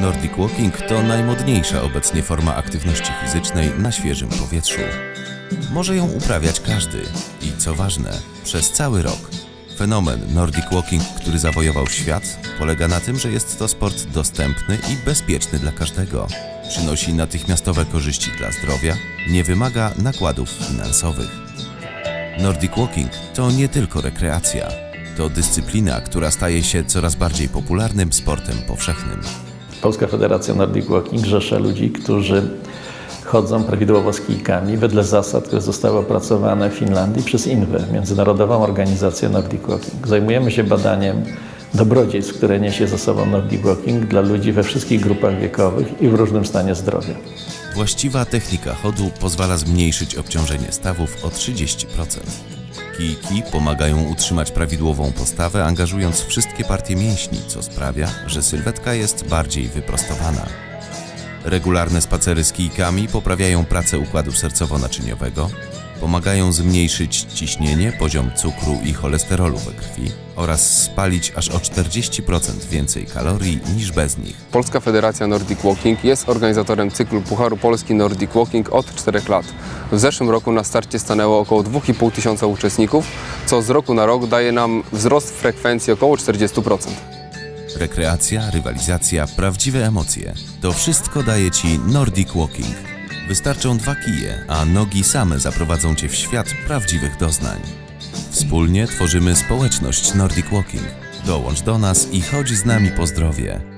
Nordic Walking to najmodniejsza obecnie forma aktywności fizycznej na świeżym powietrzu. Może ją uprawiać każdy i co ważne, przez cały rok. Fenomen Nordic Walking, który zawojował świat, polega na tym, że jest to sport dostępny i bezpieczny dla każdego. Przynosi natychmiastowe korzyści dla zdrowia, nie wymaga nakładów finansowych. Nordic Walking to nie tylko rekreacja. To dyscyplina, która staje się coraz bardziej popularnym sportem powszechnym. Polska Federacja Nordic Walking rzesze ludzi, którzy chodzą prawidłowo z kijkami wedle zasad, które zostały opracowane w Finlandii przez INWE, Międzynarodową Organizację Nordic Walking. Zajmujemy się badaniem dobrodziejstw, które niesie ze sobą Nordic Walking dla ludzi we wszystkich grupach wiekowych i w różnym stanie zdrowia. Właściwa technika chodu pozwala zmniejszyć obciążenie stawów o 30%. Kijki pomagają utrzymać prawidłową postawę, angażując wszystkie partie mięśni, co sprawia, że sylwetka jest bardziej wyprostowana. Regularne spacery z kijkami poprawiają pracę układu sercowo-naczyniowego, pomagają zmniejszyć ciśnienie, poziom cukru i cholesterolu we krwi oraz spalić aż o 40% więcej kalorii niż bez nich. Polska Federacja Nordic Walking jest organizatorem cyklu Pucharu Polski Nordic Walking od 4 lat. W zeszłym roku na starcie stanęło około 2,5 tysiąca uczestników, co z roku na rok daje nam wzrost frekwencji około 40%. Rekreacja, rywalizacja, prawdziwe emocje. To wszystko daje Ci Nordic Walking. Wystarczą dwa kije, a nogi same zaprowadzą Cię w świat prawdziwych doznań. Wspólnie tworzymy społeczność Nordic Walking. Dołącz do nas i chodź z nami po zdrowie.